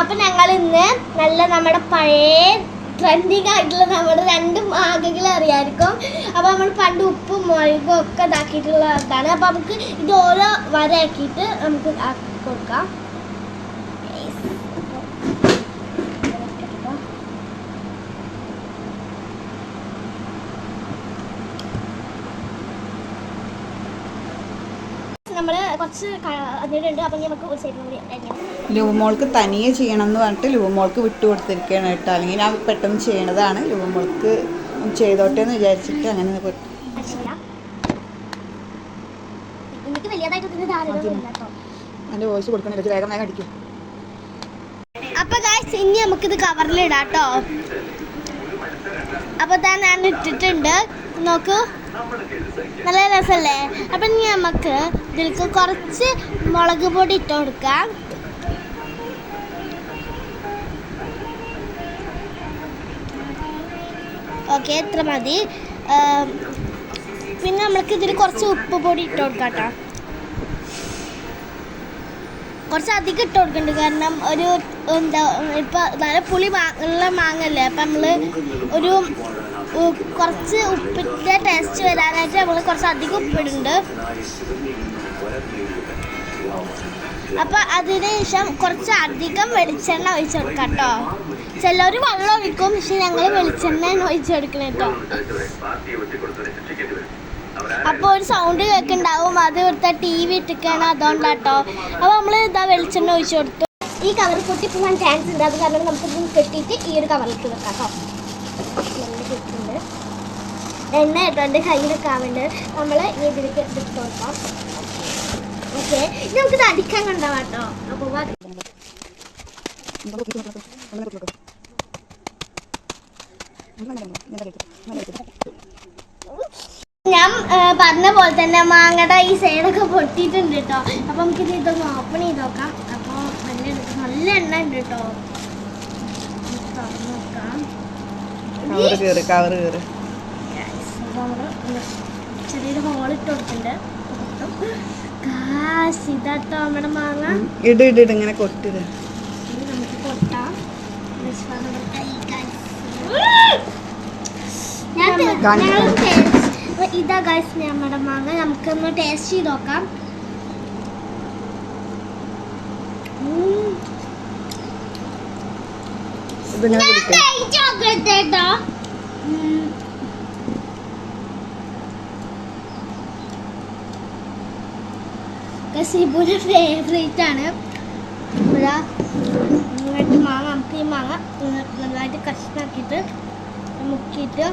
അപ്പൊ ഞങ്ങൾ ഇന്ന് നല്ല നമ്മുടെ പഴയ ട്രെൻഡിങ് ആയിട്ടുള്ള നമ്മുടെ രണ്ട് മാഗകൾ അറിയായിരിക്കും. അപ്പൊ നമ്മൾ പണ്ട് ഉപ്പും മുളകും ഒക്കെ ഇതാക്കിയിട്ടുള്ളതാണ്. അപ്പൊ നമുക്ക് ഇത് ഓരോ വരയാക്കിയിട്ട് നമുക്ക് ആക്കി കൊടുക്കാം. നമ്മൾ കുറച്ച് അതിനുണ്ട് അപ്പൊ നമുക്ക് ഒരു സൈഡിൽ കൂടി അരിയണം. ലൂമോൾക്ക് തനിയെ ചെയ്യണം എന്ന് പറഞ്ഞിട്ട് ലുവമോൾക്ക് വിട്ടു കൊടുത്തിരിക്കുകയാണ് കേട്ടോ. അല്ലെങ്കിൽ ഞാൻ പെട്ടെന്ന് ചെയ്യണതാണ്. ലുവമോൾക്ക് ചെയ്തോട്ടെ എന്ന് വിചാരിച്ചിട്ട് അങ്ങനെ വോയിസ് കൊടുക്കണില്ല വേഗം വേഗം അടിക്കും. അപ്പൊ ഗായ്സ് ഇനി നമുക്കിത് ഇടാം കേട്ടോ. അപ്പൊ താൻ ഞാൻ ഇട്ടിട്ടുണ്ട്. നോക്കൂ. നല്ല രസമല്ലേ അപ്പൊ ഇനി നമുക്ക് ഇതിലേക്ക് കുറച്ച് മുളക് പൊടി ഇട്ട് കൊടുക്കാം. ഓക്കെ ഇത്ര മതി. പിന്നെ നമ്മൾക്ക് ഇതിൽ കുറച്ച് ഉപ്പ് പൊടി ഇട്ട് കൊടുക്കാം കേട്ടോ. കുറച്ച് അധികം ഇട്ട് കൊടുക്കുന്നുണ്ട് കാരണം ഒരു എന്താ ഇപ്പം നല്ല പുളി ഉള്ള മാങ്ങല്ലേ അപ്പം നമ്മൾ ഒരു കുറച്ച് ഉപ്പിന്റെ ടേസ്റ്റ് വരാനായിട്ട് നമ്മൾ കുറച്ച് അധികം ഉപ്പിടുന്നുണ്ട്. അപ്പം അതിന് ശേഷം കുറച്ച് അധികം വെളിച്ചെണ്ണ ഒഴിച്ചു കൊടുക്കാം കേട്ടോ. ചിലർ വെള്ളം ഒഴിക്കും പക്ഷെ ഞങ്ങൾ വെളിച്ചെണ്ണ ഒഴിച്ചു കൊടുക്കണം കേട്ടോ. അപ്പോൾ ഒരു സൗണ്ട് കേൾക്കുന്നുണ്ടാവും അത് ഇവിടുത്തെ ടി വി ഇട്ടിക്കാണ് അതുകൊണ്ടാട്ടോ. അപ്പോൾ നമ്മൾ ഇതാ വെളിച്ചെണ്ണ ഒഴിച്ചു കൊടുത്തു. ഈ കവർ പൊട്ടിപ്പോകാൻ ചാൻസ് ഉണ്ട്. അത് കാരണം നമുക്ക് ഇത് കെട്ടിയിട്ട് ഈ ഒരു കവറിലേക്ക് വെക്കാം കേട്ടോ എണ്ണ കേട്ടോ. എന്റെ കയ്യിലൊക്കെ വേണ്ടി നമ്മൾ ഈ ഇതിലേക്ക് എടുത്തു കൊടുക്കാം. ഓക്കെ. ഇനി നമുക്കിത് അടിക്കാൻ കണ്ടാവാം കേട്ടോ അപ്പോൾ വാ. ഞാൻ പറഞ്ഞ പോലെ തന്നെ മാങ്ങയുടെ ഈ സൈഡൊക്കെ പൊട്ടിയിട്ടുണ്ട് കേട്ടോ അപ്പൊ നമുക്ക് ഇത് ഇതൊന്ന് ഓപ്പൺ ചെയ്ത് നോക്കാം. അപ്പോൾ നല്ല നല്ല എണ്ണ ഉണ്ട് കേട്ടോ നമുക്ക് നോക്കാം. കവറ് കയറി കവറ് കയറി ചെറിയൊരു ഹോൾ ഇട്ട് കൊടുത്തിട്ടുണ്ട്. ഇതാട്ടോ നമ്മുടെ മാങ്ങ. ഇട് ഇട് ഇട് ഇങ്ങനെ കൊട്ടിട് നമുക്ക് കൊട്ടാം. ഞാൻ തെ- കാണിച്ചു ഞങ്ങൾ തരാം. taste- അപ്പൊ ഇതാ ഗൈസ് നമ്മുടെ മാങ്ങ നമുക്കൊന്ന് ടേസ്റ്റ് ചെയ്ത് നോക്കാം ഉം. ഇതിങ്ങനെ ഞാൻ പിടിക്കും കഴിച്ച് നോക്കട്ടെ ട്ടോ. ഉം. Guys, ഇബുവിന്റെ ഫേവറേറ്റ് ആണ് ഇതാ നന്നായിട്ട് മാങ്ങ നമുക്ക് ഈ മാങ്ങ നന്നായിട്ട് കഷ്ണാക്കിയിട്ട് മുക്കിയിട്ട്